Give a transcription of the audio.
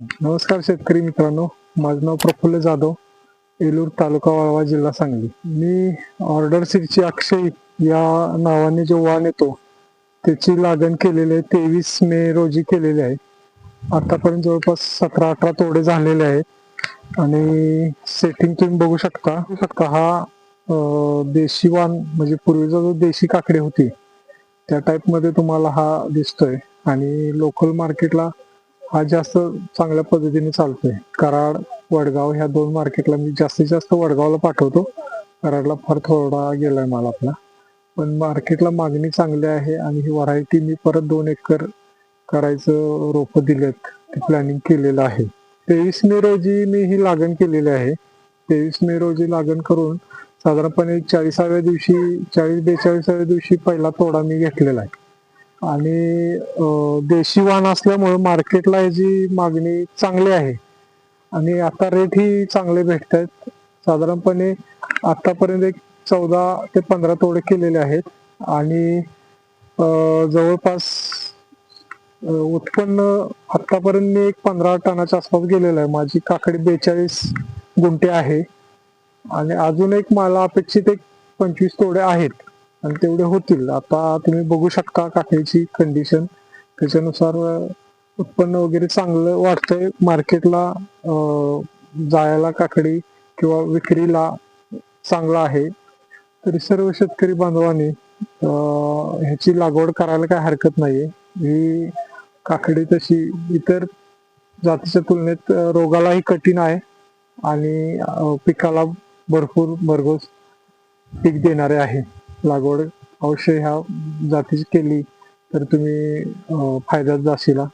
नमस्कार शेतकरी मित्रांनो. माझं नाव प्रफुल्ल जाधव येलूर तालुका वाळवा जिल्हा सांगली. मी ऑर्डर सीटची अक्षय या नावाने जो वाण येतो त्याची लागण केलेली आहे. तेवीस मे रोजी केलेली आहे. आतापर्यंत जवळपास सतरा अठरा तोडे झालेले आहेत. आणि सेटिंग तुम्ही बघू शकता. बघू शकता हा देशी वाण म्हणजे पूर्वीचा जो देशी काकडी होती त्या टाईपमध्ये तुम्हाला हा दिसतोय. आणि लोकल मार्केटला हा जास्त चांगल्या पद्धतीने चालतोय. कराड वडगाव ह्या दोन मार्केटला मी जास्तीत जास्त वडगावला पाठवतो. कराडला फार थोडा गेलाय माल आपला. पण मार्केटला मागणी चांगली आहे आणि ही व्हरायटी मी परत दोन एकर करायचं रोप दिलेत. ते प्लॅनिंग केलेलं आहे. तेवीस मे रोजी मी ही लागण केलेली आहे. तेवीस मे रोजी लागण करून साधारणपणे चाळीसाव्या दिवशी चाळीस बेचाळीसाव्या दिवशी पहिला तोडा मी घेतलेला आहे. आणि देशी वाण असल्यामुळे मार्केटला याची मागणी चांगली आहे. आणि आता रेट ही चांगले भेटत आहेत साधारणपणे आतापर्यंत एक चौदा ते पंधरा तोडे केलेले आहेत. आणि जवळपास उत्पन्न आतापर्यंत मी एक पंधरा टनाच्या आसपास गेलेलं आहे. माझी काकडी बेचाळीस गुंठे आहे. आणि अजून एक मला अपेक्षित एक पंचवीस तोडे आहेत. आणि तेवढे होतील. आता तुम्ही बघू शकता काकडीची कंडिशन त्याच्यानुसार उत्पन्न वगैरे चांगलं वाटतंय मार्केटला जायला काकडी किंवा विक्रीला चांगला आहे. तरी सर्व शेतकरी बांधवांनी ह्याची लागवड करायला काय हरकत नाहीये. ही काकडी तशी इतर जातीच्या तुलनेत रोगालाही कठीण आहे. आणि पिकाला भरपूर भरघोस पीक देणारे आहे. लागवड अवश्य ह्या जातीची केली तर तुम्ही फायद्यात जाशीला.